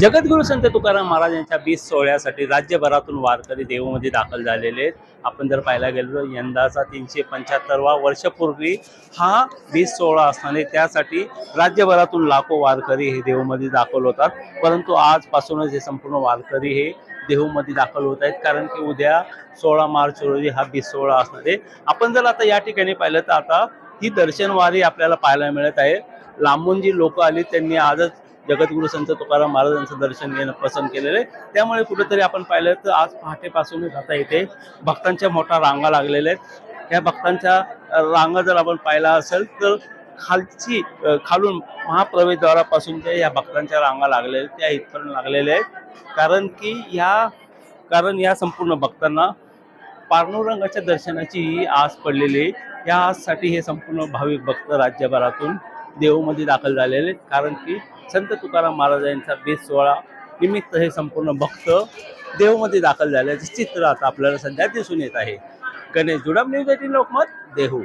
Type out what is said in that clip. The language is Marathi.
जगद्गुरु संत तुकाराम महाराजांच्या बीस सोहळ्यासाठी राज्यभरातून वारकरी देऊमध्ये दाखल झालेले आहेत. आपण जर पाहायला गेलो यंदाचा तीनशे पंच्याहत्तरवा वर्षपूर्वी हा बीस सोहळा असणारे त्यासाठी राज्यभरातून लाखो वारकरी हे देऊमध्ये दाखल होतात. परंतु आजपासूनच हे संपूर्ण वारकरी हे देहूमध्ये दाखल होत आहेत. कारण की उद्या सोळा मार्च रोजी हा बीस सोहळा असणार आहे. आपण जर आता या ठिकाणी पाहिलं तर आता ही दर्शनवारी आपल्याला पाहायला मिळत आहे. लांबून जी लोक आली त्यांनी आजच जगद्गुरु संत तुकाराम महाराजांचं दर्शन घेणं पसंत केलेलं आहे. त्यामुळे कुठेतरी आपण पाहिलं तर आज पहाटेपासूनच आता इथे. भक्तांच्या मोठ्या रांगा लागलेल्या आहेत. या भक्तांच्या रांगा जर आपण पाहिला असेल तर खालची खालून महाप्रवेशद्वारापासून ज्या या भक्तांच्या रांगा लागलेल्या आहेत त्या इथपर्यंत लागलेल्या आहेत. कारण की या कारण या संपूर्ण भक्तांना पांडुरंगाच्या दर्शनाची ही आस पडलेली आहे. या आजसाठी हे संपूर्ण भाविक भक्त राज्यभरातून देऊमध्ये दाखल झालेले आहेत. कारण की संत तुकाराम महाराजांचा बेस सोहळा निमित्त हे संपूर्ण भक्त देहूमध्ये दाखल झाल्याचे चित्र आता आपल्याला सध्या दिसून येत आहे. Ganesh Judam news eighteen Lokmat Dehu.